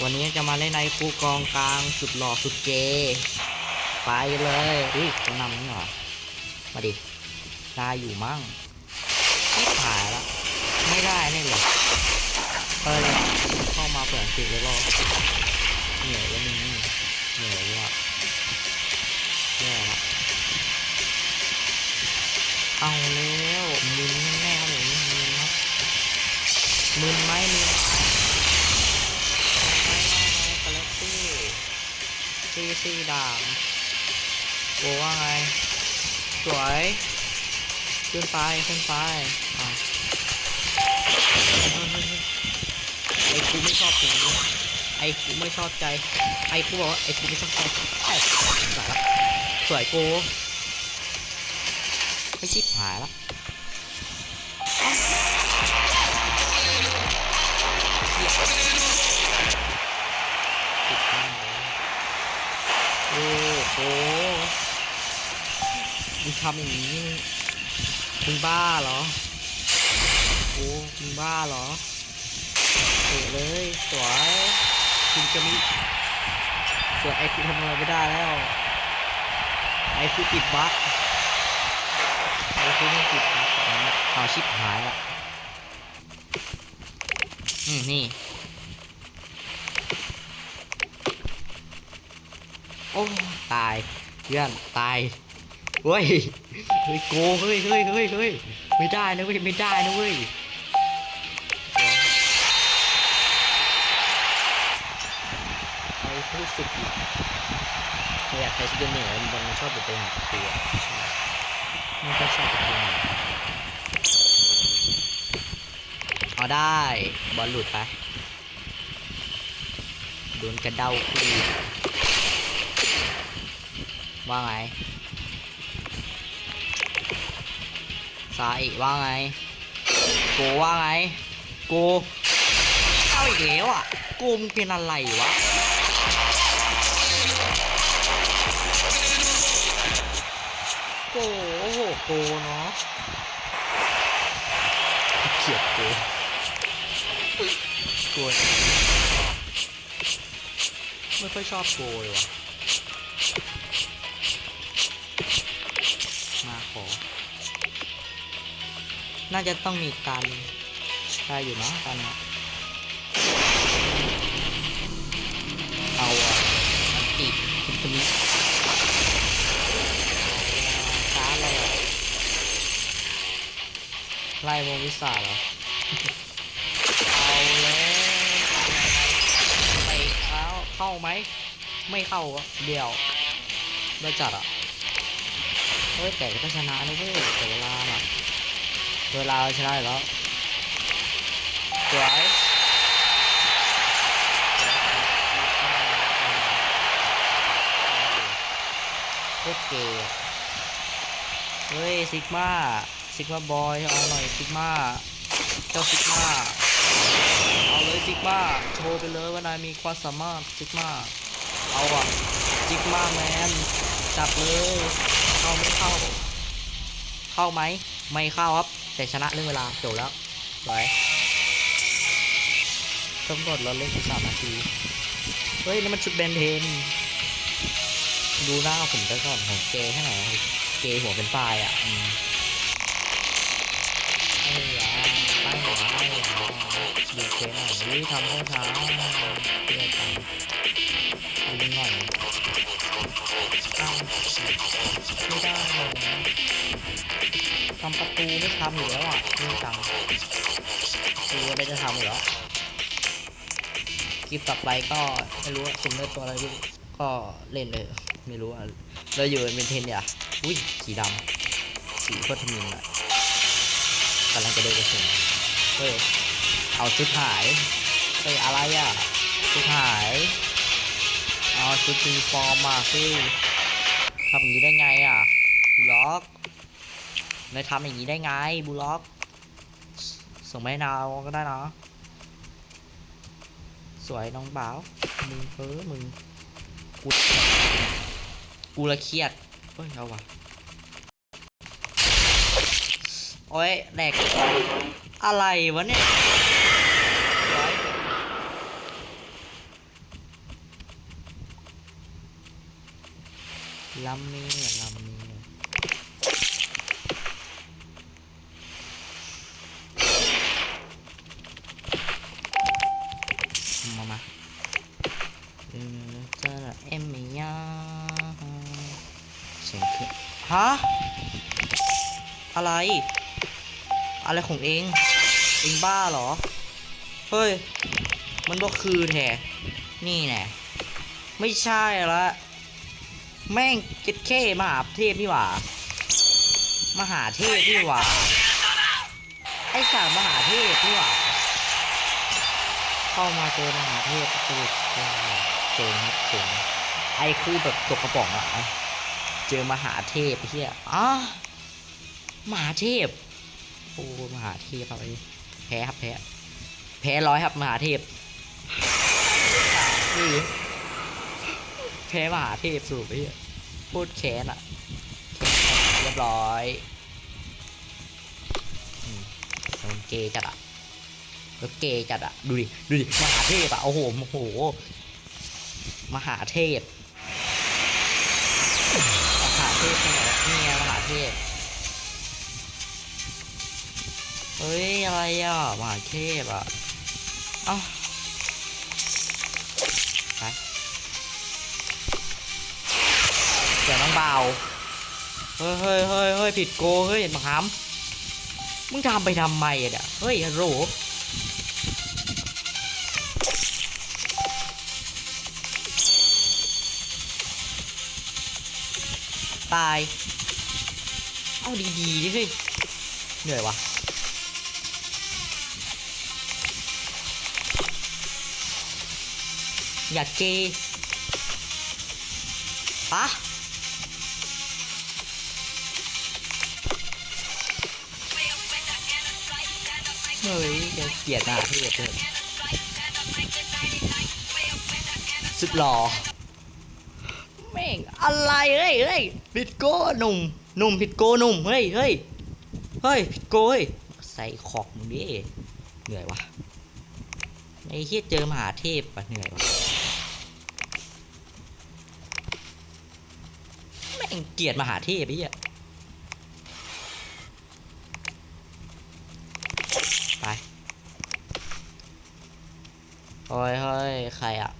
วันนี้จะมาเล่นในคูกองกลางสุดหล่อสุดเกไปเลยอุ้ยตัวนำนี่เหรอมาดิได้อยู่มั่งไม่ถ่ายละไม่ได้นี่เลยเออเข้ามาเปิดสิเลยรอเหนื่อยแล้วนี่เหนื่อยแล้วอะแย่ละเอาแล้วมึนแน่เลยมึนนะมึน ซีซีด่างโอ้ว่าไง สวย ขึ้นไป ขึ้นไปอะไอ้กูไม่ชอบตรงนี้ไอ้กูไม่ชอบใจ ไอ้กูบอกว่าไอ้กูไม่ชอบใจไอ้สวยละสวยกูไม่ชิบหายละ ทำอย่างนี้มึงบ้าเหรอโอ้มึงบ้าเหรอเตะเลยสวยคุณจะมีส่วนไอคุณทำอะไรไม่ได้แล้ว ไอคุณติดบั๊กไอคุณไม่ติดบั๊กเอาชิบหายละอืมนี่โอ้ตายเพื่อนตาย เฮ้ย เฮ้ยโกเฮ้ยเฮ้ยเฮ้ยเฮ้ยไม่ได้นะเว้ยไม่ได้นะเว้ยไอ้รู้สึกอยากใช้สกิลเหนือมันชอบไปหาตัวไม่ค่อยชอบสกิลเหนือเอาได้บอลหลุดไปโดนกระเด้าคู่ว่าไง สาอีว่าไงโกว่าไงโกเอาอีกแล้วอะโกมึงเป็นอะไรวะโกโอ้โหโกเนาะเกียดโกโกไม่ค่อยชอบโกเลยวะ น่าจะต้องมีการได้อยู่นะกันนะเอาอะมันติดคุณตรงนี้ช้าเลยอะไล่โมวิสาเหรอเอาแล้วไปเข้าเข้าไหม ไม่เข้าเดี๋ยวได้จัดอะเฮ้ยแต่ก็ชนะนะเว้ยแต่เวลา น่ะเวลาเราชนะอยู่แล้วสวยโคตรเกย์อะเฮ้ยซิกมาซิกมาบอยเอาหน่อยซิกมาเจ้าซิกมาเอาเลยซิกมาโชว์ไปเลยว่านายมีความสามารถซิกมาเอาอะซิกมาแมนจับเลยเข้าไม่เข้า เข้าไหมไม่เข้าครับ แต่ชนะเรื่องเวลาจบแล้วไปต้องกดเราเล่นอีกสามนาที เฮ้ย นี่มันชุดเบนเทน ดูหน้าผมไปก่อนของเกย์แค่ไหนเกย์หัวเป็นปลายอะอืมไอ้ยาไอ้หวาไอ้หวาดูเคสหน่อยนี่ทำให้ช้าเพื่อกันดูหน่อยไม่ได้เลย ทำประตูไม่ทำอยู่แล้วอะนี่จังคือว่าได้จะทำอยู่แล้วคลิปต่อไปก็ไม่รู้ว่าคุณเลือกตัวอะไรอยู่ก็เล่นเลย ไม่รู้อะเราอยู่เป็นเทนเนี่ยอุ้ยสีดำสีโคตรทมินอะกำลังจะเดินไปถึงเฮ้ยเอาชุดหายเฮ้ยอะไรอะชุดหายเอาชุดยูนิฟอร์มมาสิทำอย่างนี้ได้ไงอะบล็อก นายทำอย่างนี้ได้ไงบูล็อก ส่งไม่นาวก็ได้เนาะสวยน้องบ่าวมึงเพ้อมึงกูกูละเครียดเฮ้ยเอาวะโอ้ยแดกอะไรวะเนี่ยลำมีลำมี ฮะ อะไร อะไรของเอง เองบ้าเหรอ เฮ้ย มันก็คือแท้นี่แน่ไม่ใช่ละแม่งเจ็ดเข้มหาเทพนี่หว่ามหาเทพนี่หว่า ไอ้สามมหาเทพนี่หว่า เข้ามาเจอมหาเทพเจอเจอเจอครับเจอไอ้คู่แบบตกกระป๋องอะ เจอมหาเทพไอ้เฮียอ๋อมหาเทพโอ้มหาเทพครับไอ้แพ้ครับแพ้แพ้ร้อยครับมหาเทพนี่แพ้มหาเทพสรุปไอ้เหี้ยโคตรแค้นอะเรียบร้อยมโดนเกจัดอะแล้วเกจัดอะดูดิดูดิมหาเทพอะโอ้โหโอ้โหมหาเทพ เทพเนไงวะนี่ไงมหาเทพเฮ้ยอะไรอะมหาเทพอะเอ้าไปเดี๋ยวน้องเบาเฮ้ยเฮ้ยเฮ้ยเฮ้ยผิดโกเฮ้ยหมามมึงทำไปทำไมอะเนี่ยเฮ้ยฮัลโหล ตาย เอาดีๆดิเฮ้ยเหนื่อยวะอยากเกย์ปะเฮ้ยแกเกียดหน้าพี่เลยสุดหล่อ อะไรเฮ้ยเฮ้ยผิดโก้หนุ่มหนุ่มผิดโก้หนุ่มเฮ้ยเฮ้ยเฮ้ยผิดโก้เฮ้ยใส่ขอกมึงดิเหนื่อยวะไอ้เฮียเจอมหาเทพปะเหนื่อยวะแม่งเกลียดมหาเทพไอ้เหี้ยไปเฮ้ยเฮ้ยใครอะ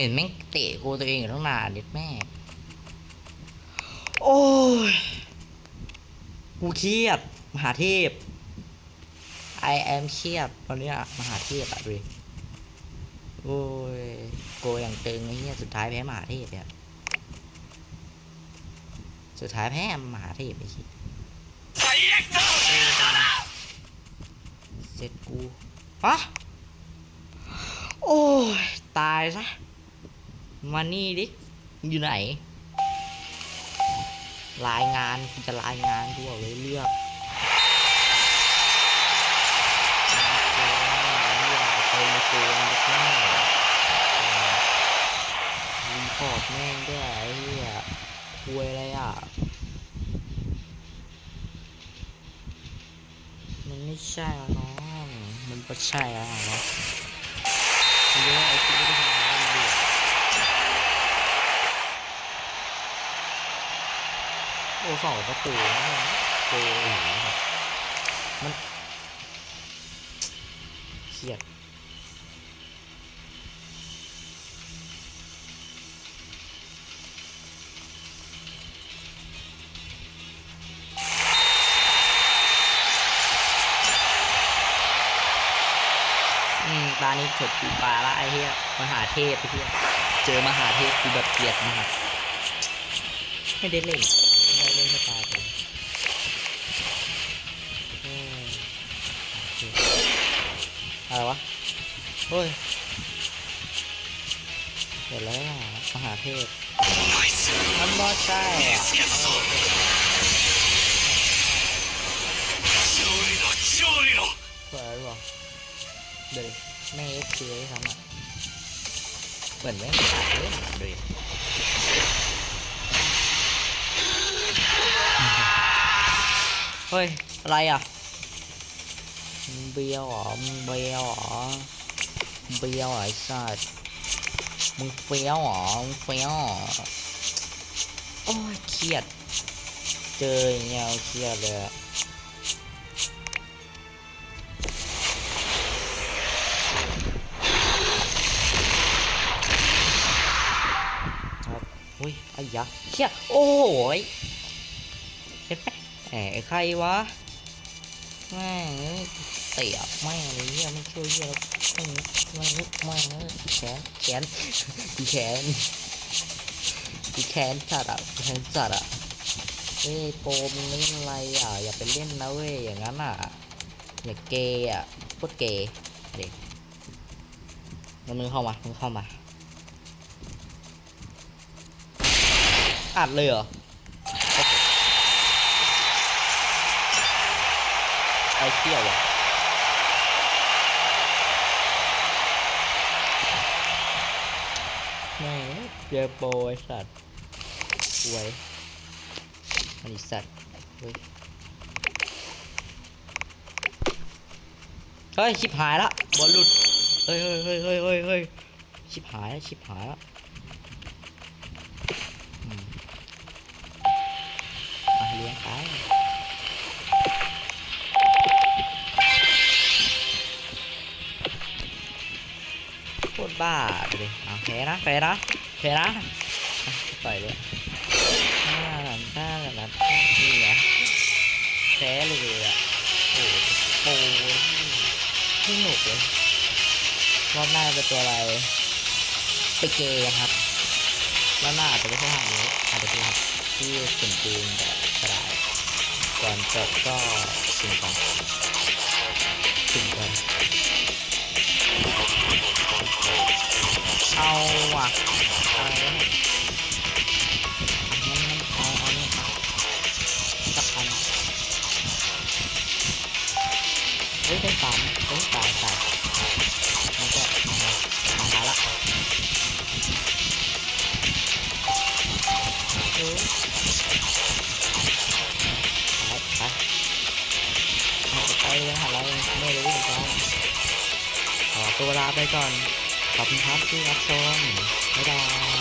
เห็นแม่งเตะกูตัวเองอยู่ตั้งนานเด็ดแม่ โอ้ย กูเครียด มหาเทพ I am เครียดตอนนี้มหาเทพอะดูดิโอ้ยโกอย่างตึงไอ้เหี้ยสุดท้ายแพ้มหาเทพเนี่ยสุดท้ายแพ้มหาเทพไอ้เหี้เสร็จกูฮะโอ้ย ตายซะ มานี่ดิ อยู่ไหน รายงานกูจะรายงานกูบอกเลยเลือกเลือกไปโกงแม่รีพอร์ตแม่งด้วยไอ้เหี้ยคุยอะไรอะ มันไม่ใช่แล้วน้อง มันไม่ใช่แล้วเนาะเยอะไอ้ที่ไม่ได้ทำอะไรเลยโอ้สองประตูนะโอ้โหแบบมันเครียดอืมตานี้เถิดกูปลาละไอ้เหี้ยมหาเทพไอ้เหี้ยเจอมหาเทพกูแบบเกลียดมากไม่ได้เล่น อะไรวะเฮ้ยเดี๋ยวแล้วมหาเทพมันบ่ใช่อะเปิดหรอเดี๋ยวไม่เอฟซีไว้ทำอะเหมือนไม่ขาดเล่นอะเลยเฮ้ย อะไรอะ มึงเบียวเหรอมึงเบียวเหรอมึงเบียวไอ้สัสมึงเฟี้ยวเหรอมึงเฟี้ยวเหรอโอ้ยเครียด เจออย่างเงี้ยเครียดเลยอุ้ยไอ้ยักษ์เชี่ยโอ้ยเห็นไหมแหมใครวะแม่ง เอ้ยเตะแม่เลยเนี่ยไม่ช่วยเยแล้วแม่งแม่งแม่งเอ้ยแขนแขนกูแขนกูแขนจัดอะแขนจัดอะเอ้ยโปมึงเล่นอะไรอะ อย่าไปเล่นนะเว้ยอย่างนั้นอะอย่าเกย์อะโคตรเกย์เด็กมันมึงเข้ามามึงเข้ามาอัดเลยเหรอไอ้เที่ยวอะ ไม่งเจอโปรไอสัตว์สวยอันนี้สัตว์เฮ้ยเฮ้ยชิบหายละบอลหลุดเฮ้ยเฮ้ยเฮ้ยเฮ้ยเฮ้ยชิบหายละชิบหายละ บ้าเลยเอาแพ้นะแพ้นะแพ้นะต่อยเลยห้าหน้าหลังห้านี่ไงแพ้เลยอะโอ้โหโอ้ยไม่หนุกเลยรอบหน้าเป็นตัวอะไรไปเกย์ครับรอบหน้าอาจจะไม่ใช่หักนี้อาจจะเป็นหักที่สมบูรณ์แบบกระดาษก่อนจบก็สิ่งกันสิ่งอาะเอาวะเนี่ยงั้นงั้นเอาเอาเนี่ยสักอันเฮ้ยได้สามเฮ้ยตายตายมันก็มามาหาละเออไปไปเอาไปเลยหาเราไม่รู้เหมือนกันขอตัวลาไปก่อนขอบคุณครับที่รับชม บ๊ายบาย